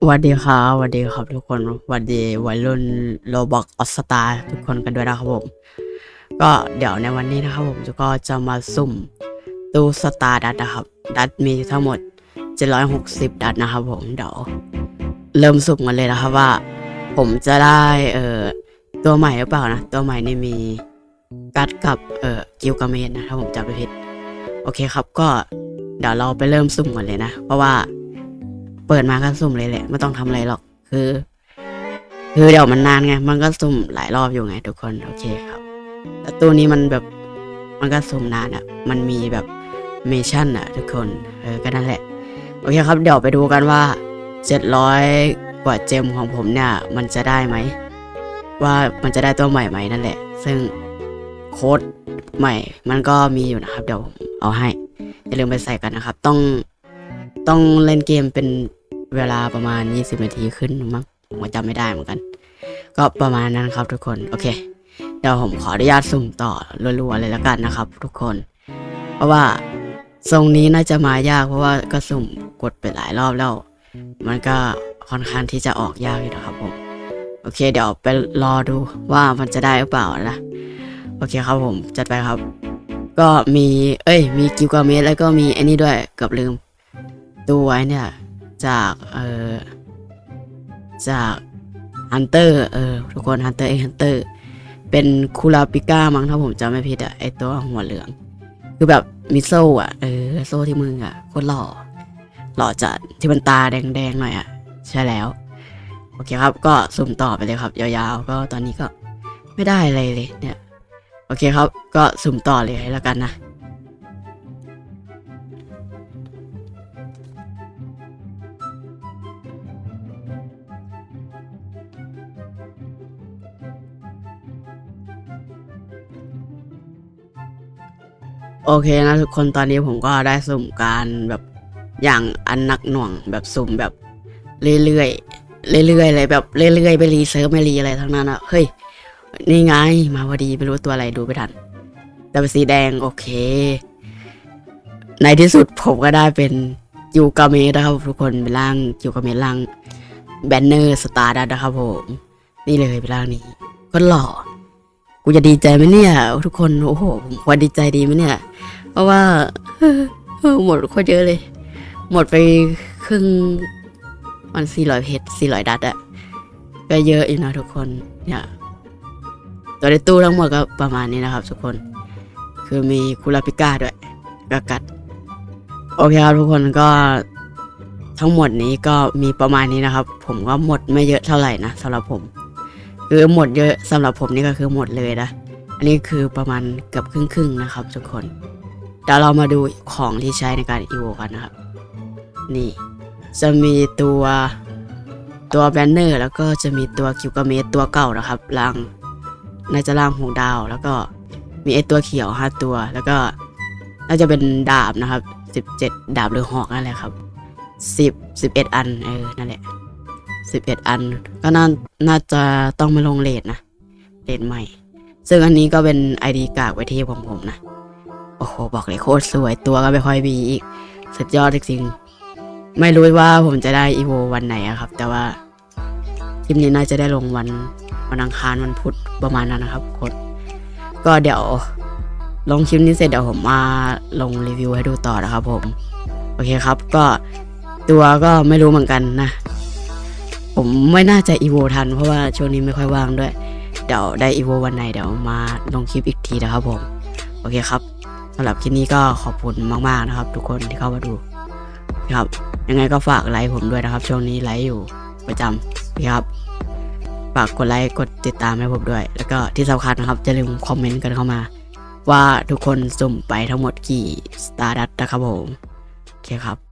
สวัสดีครับสวัสดีครับทุกคนสวัสดีวัยรุ่นโรบอกออสตาทุกคนกันด้วยนะครับผม ก็เดี๋ยวในวันนี้นะครับผมก็จะมาสุ่มตู้สตาร์ดัตนะครับ ดัตมีทั้งหมด 760 ดัตนะครับผมเดี๋ยวเริ่มสุ่มกันเลยนะครับว่า ผมจะได้เอ่อตัวใหม่หรือเปล่านะ ตัวใหม่นี่มีกัดกับเอ่อกิลกาเมนนะถ้าผมจำไม่ผิดโอเคครับก็เดี๋ยวเราไปเริ่มสุ่มกันเลยนะ เพราะว่า ปิดมาก็สุ่มเลยแหละ ไม่ต้องทำอะไรหรอก คือ คือเดี๋ยวมันนานไง มันก็สุ่มหลายรอบอยู่ไง ทุกคน โอเคครับ แต่ตัวนี้มันแบบ มันก็สุ่มนานอะ่ะ มันมีแบบเมชั่นอะ่ะ ทุกคน เออ ก็นั่นแหละ โอเคครับ เดี๋ยวไปดูกันว่าเจ็ดร้อยกว่าเจมของผมเนี่ย มันจะได้ไหม ว่ามันจะได้ตัวใหม่ไหมนั่นแหละ ซึ่งโค้ดใหม่ มันก็มีอยู่นะครับ เดี๋ยวเอาให้ อย่าลืมไปใส่กันนะครับ ต้องต้องเล่นเกมเป็น เวลาประมาณ 20 นาทีขึ้นมั้งผมก็จำไม่ได้เหมือนกัน ก็ประมาณนั้นครับทุกคนโอเค เดี๋ยวผมขออนุญาตสุ่มต่อรัวๆเลยแล้วกันนะครับ ทุกคน เพราะว่าทรงนี้น่าจะมายากเพราะว่าก็สุ่มกดไปหลายรอบแล้ว มันก็ค่อนข้างที่จะออกยากอยู่นะครับผมโอเค เดี๋ยวไปรอดูว่ามันจะได้หรือเปล่านะโอเคครับผมจัดไปครับ ก็มี เอ้ย มีกิวกาเมสแล้วก็มีไอ้นี่ด้วยเกือบลืมตัวไอ้เนี่ย จากเอ่อจากฮันเตอร์เออทุกคนฮันเตอร์เอฮันเตอร์เป็นคูลาปิก้ามั้งถ้าผมจำไม่ผิดอะไอตัวหัวเหลือง คือแบบมีโซ่อะเออโซ่ที่มืออะโคตรหล่อหล่อจัดที่มันตาแดงๆหน่อยอะใช่แล้ว โอเคครับก็สุ่มต่อไปเลยครับ ยาวๆ ก็ตอนนี้ก็ไม่ได้อะไรเลยเนี่ย โอเคครับก็สุ่มต่อเลยแล้วกันนะ โอเคนะทุกคนตอนนี้ผมก็ได้สุ่มการแบบอย่างอันหนักหน่วงแบบสุ่มแบบเรื่อยๆเรื่อยๆเลยแบบเรื่อยๆไปรีเซิร์ฟไม่รีอะไรทั้งนั้นอะเฮ้ยนี่ไงมาพอดีไม่รู้ตัวอะไรดูไม่ทันแต่เป็นสีแดงโอเค ในที่สุดผมก็ได้เป็นยูกาเมะนะครับทุกคนเป็นร่างยูกาเมะร่างแบนเนอร์สตาร์ดันะครับผมนี่เลยเป็นร่างนี้ก็หล่อกูจะดีใจไหมเนี่ย ทุกคนโอ้โหผมควรดีใจดีไหมเนี่ย เพราะว่า หมดโคตรเยอะเลย หมดไปครึ่งมันสี่ร้อยเพชรสี่ร้อยดัตอะก็เยอะอยู่นะทุกคนเนี่ยตัวในตู้ทั้งหมดก็ประมาณนี้นะครับ ทุกคน คือมีคูลาปิก้าด้วยกกัด โอเคครับทุกคนก็ทั้งหมดนี้ก็มีประมาณนี้นะครับ ผมก็หมดไม่เยอะเท่าไหร่นะสำหรับผม คือหมดเยอะสำหรับผมนี่ก็คือหมดเลยนะ อันนี้คือประมาณเกือบครึ่งๆนะครับ ทุกคน เดี๋ยวเรามาดูของที่ใช้ในการอีโวกันนะครับ นี่ จะมีตัวตัวแบนเนอร์แล้วก็จะมีตัวคิวกาเมตตัวเก่านะครับล่างน่าจะล่างหกดาว แล้วก็มีไอตัวเขียวห้าตัวแล้วก็น่าจะเป็นดาบนะครับสิบเจ็ดดาบหรือหอกนั่นแหละครับสิบสิบเอ็ดอันเออนั่นแหละสิบเอ็ดอัน ก็น่าน่าจะต้องมาลงเลทนะเลทใหม่ ซึ่งอันนี้ก็เป็นไอดีกากไว้เทพของผมนะ โอ้โห บอกเลยโคตรสวยตัวก็ไม่ค่อยมีอีก สุดยอดจริงๆไม่รู้ว่าผมจะได้อีโววันไหนอะครับ แต่ว่าคลิปนี้น่าจะได้ลงวันวันอังคารวันพุธประมาณนั้นนะครับทุกคนก็เดี๋ยวลงคลิปนี้เสร็จเดี๋ยวผมมาลงรีวิวให้ดูต่อนะครับผม โอเคครับก็ตัวก็ไม่รู้เหมือนกันนะ ผมไม่น่าจะอีโวทัน เพราะว่าช่วงนี้ไม่ค่อยว่างด้วย เดี๋ยวได้อีโววันไหนเดี๋ยวมาลงคลิปอีกทีนะครับผม โอเคครับ สำหรับคลิปนี้ก็ขอบคุณมากๆนะครับ ทุกคนที่เข้ามาดูนะครับ ยังไงก็ฝากไลค์ผมด้วยนะครับ ช่วงนี้ไลค์อยู่ประจำนะครับฝากกดไลค์กดติดตามให้ผมด้วย แล้วก็ที่สำคัญนะครับจะลืมคอมเมนต์กันเข้ามา ว่าทุกคนสุ่มไปทั้งหมดกี่สตาร์ดัตนะครับผมโอเคครับ